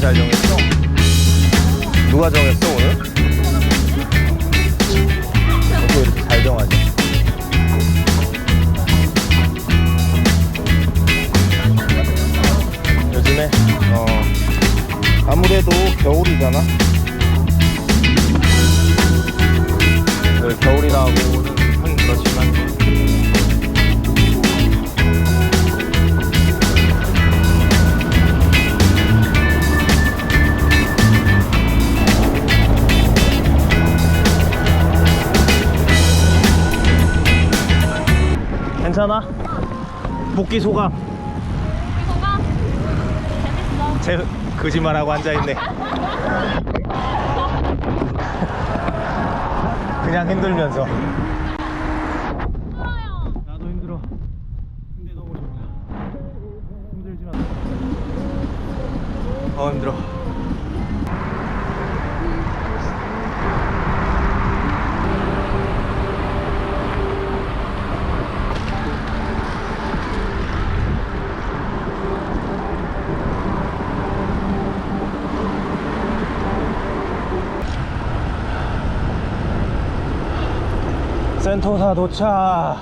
정했어. 누 괜찮아? 복귀 소감 소감 재밌어. 제 거짓말하고 앉아있네 그냥 힘들면서. 나도 힘들어 근데 너무 좋다 힘들지만 어 힘들어 토사 도착.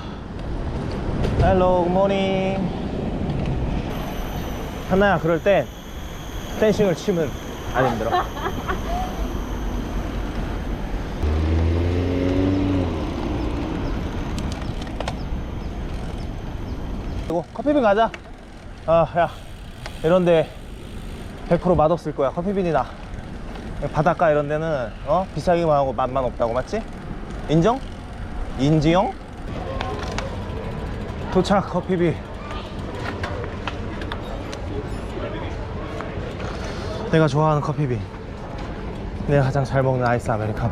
헬로 굿모닝 하나야 그럴 땐 댄싱을 치면 안 힘들어? 그리고 커피빈 가자. 아야 이런데 100% 맛없을 거야 커피빈이나. 바닷가 이런 데는 어? 비싸기만 하고 맛만 없다고 맞지? 인정? 인지영 도착 커피비. 내가 좋아하는 커피비. 내가 가장 잘 먹는 아이스 아메리카노.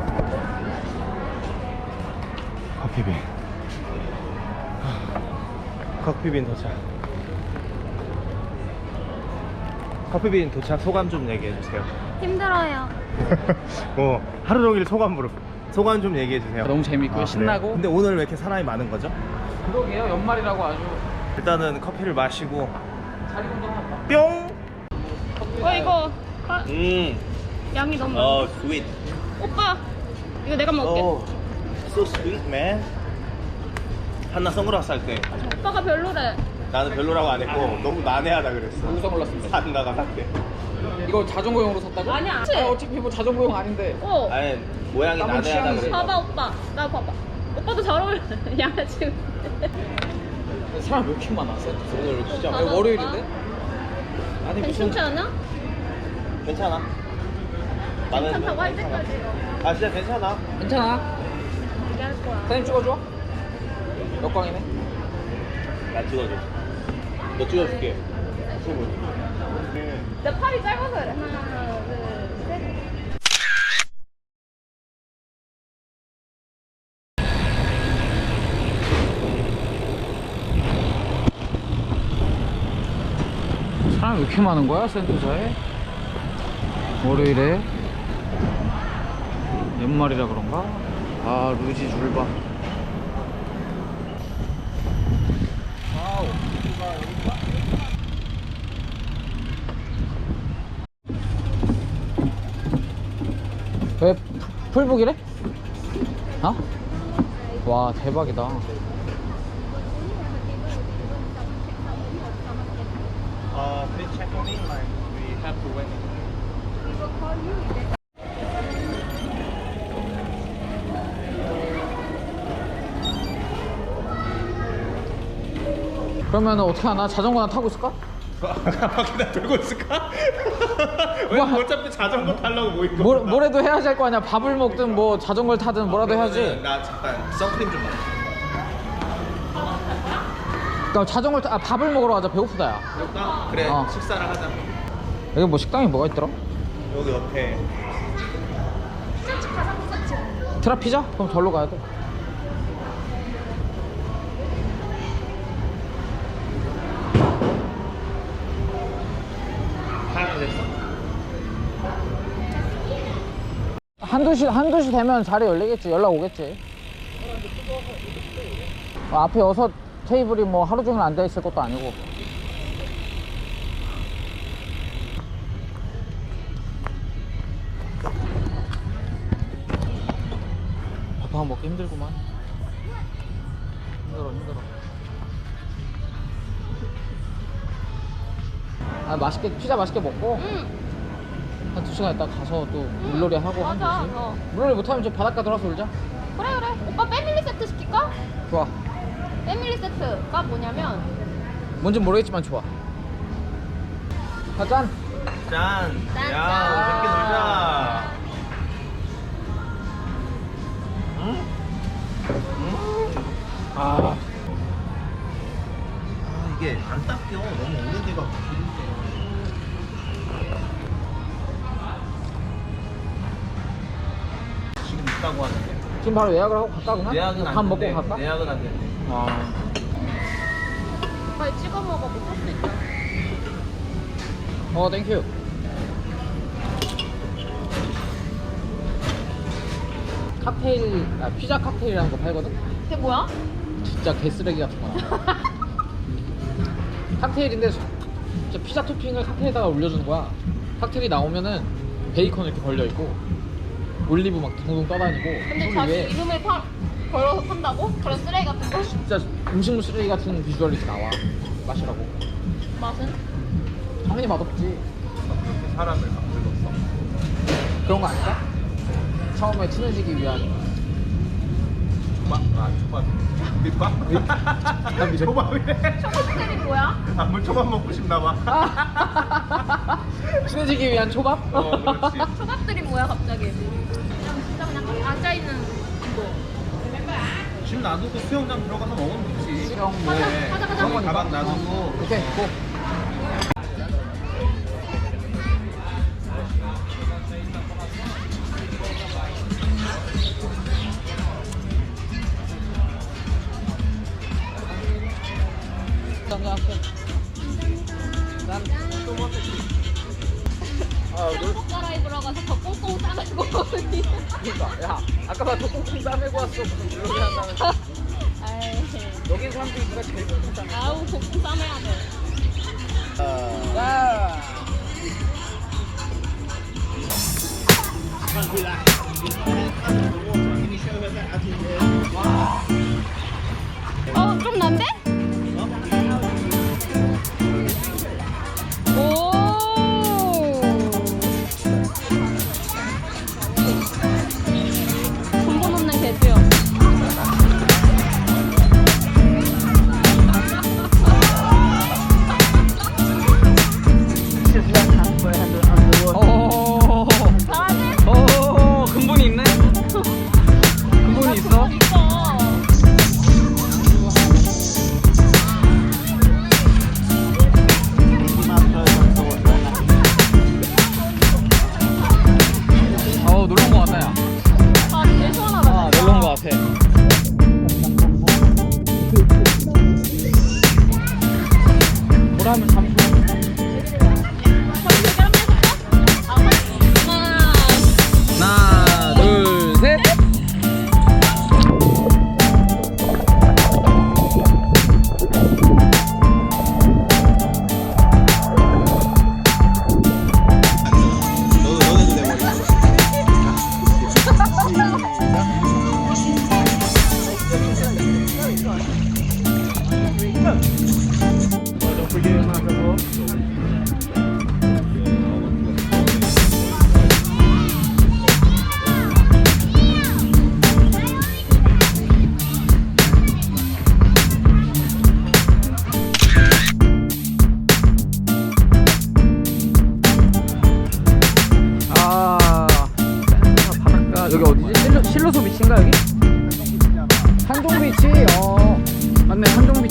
커피비. 커피빈 도착. 커피빈 도착. 소감 좀 얘기해 주세요. 힘들어요. 어, 하루 종일 소감 물어 소감 좀 얘기해 주세요 너무 재밌고 아, 신나고 그래요? 근데 오늘 왜 이렇게 사람이 많은 거죠? 그러게요 연말이라고 아주 일단은 커피를 마시고 자리 운동한다 뿅! 어 이거 아, 음, 양이 너무 어, 많아. sweet. 오빠 이거 내가 먹을게. 어, so sweet, man. 한나 선글라스 할 때 오빠가 별로래. 나는 별로라고 안 했고 너무 난해하다 그랬어. 누구 선글라스인데? 한나가 샀대. 이거 자전거용으로 샀다고? 아니야. 아, 어차피 뭐 자전거용 아닌데 어. 아니 모양이 남은 난해하다 취향이지. 그랬어. 봐봐 오빠. 나 봐봐. 오빠도 잘 어울려. 양아치. 사람 왜 이렇게 많아 센터 오늘 진짜 봐봐, 월요일인데? 아니 무슨 괜찮지 않아? 괜찮아. 나는 괜찮다고 할 괜찮아. 때까지 아 진짜 괜찮아. 괜찮아 얘기할 거야. 사진 찍어줘 역광이네 나 찍어줘. 너 찍어줄게. 친구. 내 팔이 짧아서 그래. 하나, 둘, 셋. 사람 왜 이렇게 많은 거야 센터사에? 월요일에 연말이라 그런가? 아 루지 줄봐 왜 풀- 풀북이래? 어? 와 대박이다 Uh. 그러면 어떻게 하나? 자전거나 타고 있을까? 바퀴나 들고 있을까? 왜 뭐- 어차피 자전거 타려고 모인 거. 뭘, 뭐라도 해야지 할 거 아니야 밥을 먹든 뭐 자전거를 타든 뭐라도 해야지 나 잠깐 선크림 좀 봐. 그러니까 자전거를 타, 아 밥을 먹으러 가자 배고프다 야 그럴까? 그래 어. 식사를 하자. 여기 뭐 식당이 뭐가 있더라? 여기 옆에. 트라피자? 그럼 절로 가야 돼. 한두 시, 한두 시 되면 자리 열리겠지. 연락 오겠지. 어, 앞에 여섯 테이블이 뭐 하루 종일 앉아 있을 것도 아니고. 밥 먹기 힘들구만. 힘들어, 힘들어. 아, 맛있게, 피자 맛있게 먹고. 응. 한 두 시간 있다 가서 또 물놀이 하고 한 맞아, 거지. 어. 물놀이 못하면 이제 바닷가 들어서 놀자. 그래 그래. 오빠 패밀리 세트 시킬까? 좋아. 패밀리 세트가 뭐냐면 뭔진 모르겠지만 좋아. 아, 짠. 짠! 짠, 야, 짠. 재밌게 놀자! 응? 음. 아. 아, 이게 안 닦여. 너무 오래돼가 지금 있다고 하는데. 지금 바로 예약을 하고 그냥? 예약은 안 밥 먹고 된대. 갈까? 예약은 안 된대. 아. 빨리 찍어 먹어 못할 수도 있다. 어, 땡큐. 칵테일, 아, 피자 칵테일이라는 거 팔거든? 그게 뭐야? 진짜 개쓰레기 같은 거야. 칵테일인데 소- 진짜 피자 토핑을 칵테일에다가 올려주는 거야. 칵테일이 나오면은 베이컨 이렇게 걸려 있고 올리브 막 둥둥 떠다니고 근데 자기 위에 이름을 파, 걸어서 판다고? 그런 쓰레기 같은 거? 진짜 음식물 쓰레기 같은 비주얼이 이렇게 나와. 마시라고. 맛은? 당연히 맛없지. 그렇게 사람을 만들었어. 그런 거 아닐까? 처음에 친해지기 위한? 아, 초밥. 밑밥? 초밥이래. 초밥들이 뭐야? 아, 물 초밥 먹고 싶나 봐. 친해지기 위한 초밥? 어, 그렇지. 초밥들이 뭐야 갑자기? 그냥 진짜 그냥 앉아 있는 거. 집 놔두고 수영장 들어가서 먹으면 되지. 수영 뭐 가자, 가자, 가자. 그런 거니까. 가방 놔두고. 오케이 고 싸매고 왔어. 무슨 아이, 여긴 사람들이 누가 제일 꽁꽁 아우 꽁꽁 싸매야 돼. 야 어, 좀 난데?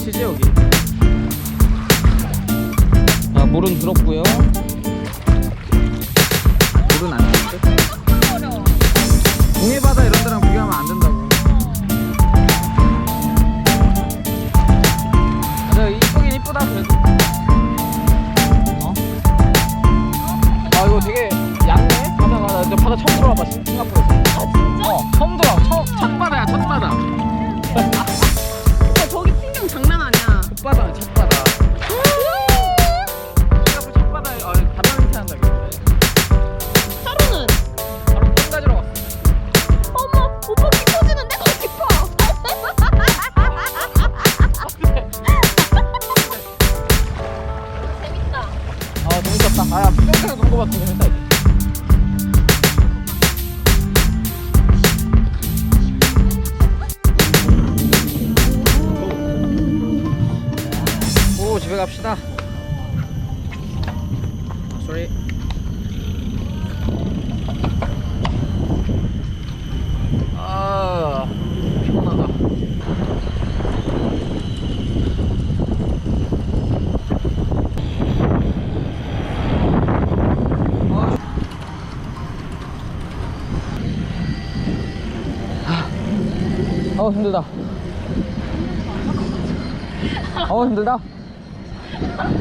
끝이지 여기? 자 물은 들었고요. 물은 안 들었대? 동해바다 이런 데랑 비교하면 안 된다고. 네, 아 이쁘긴 이쁘다 그래도. 어? 아 이거 되게 얕네? 바다가 나 이제 바다 처음 들어와봐 싱가포르에서. 아 진짜? 어 처음 들어 처음 첫바다야 첫바다. 갑시다. 아, 쏘리. 어 힘들다. 어 힘들다. Ha ha ha!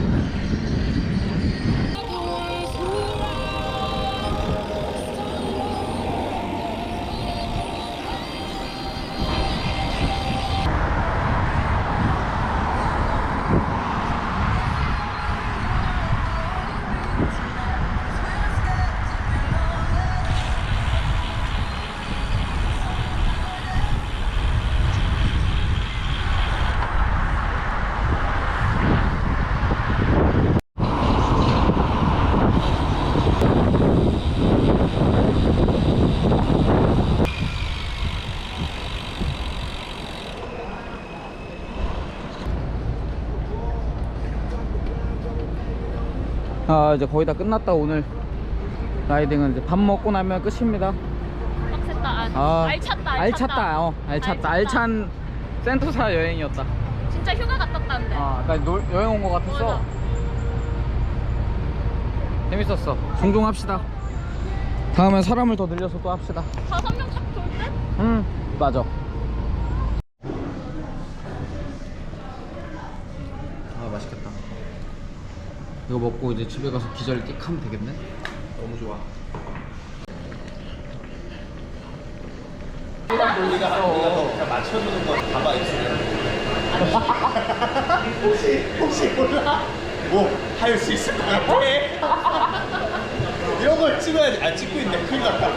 아 이제 거의 다 끝났다 오늘 라이딩은 이제 밥 먹고 나면 끝입니다. 빡셌다. 아, 아 알찼다. 알찼다. 어 알찼다. 알찬 센토사 여행이었다. 진짜 휴가 갔었다는데. 아, 나 놀- 여행 온 거 같았어. 맞아. 재밌었어. 종종 합시다. 다음엔 사람을 더 늘려서 또 합시다. 다섯 명참 좋을 듯? 응, 맞아. 아, 맛있겠다. 이거 먹고 이제 집에 가서 기절 띡 하면 되겠네? 너무 좋아. 논리가 더 그냥 맞춰주는 거 있으면. 혹시 혹시 몰라? 뭐 할 수 있을 것 같아? 이런 걸 찍어야지. 아 찍고 있네. 큰일 났다.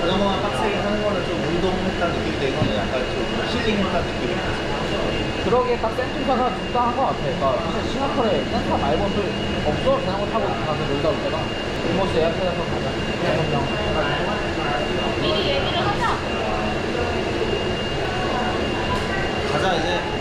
자전거만 빡세게 하는 거는 좀 운동했다는 느낌인데 이거는 약간 좀 힐링했다는 느낌이 그러기에 딱 센터사가 적당한 것 같아. 그러니까 사실 싱가포르에 센터 말고는 없어. 자전거 타고 가서 놀다 올 때가. 일모스 예약해서 가자. 미리 얘기를 하자. 가자 이제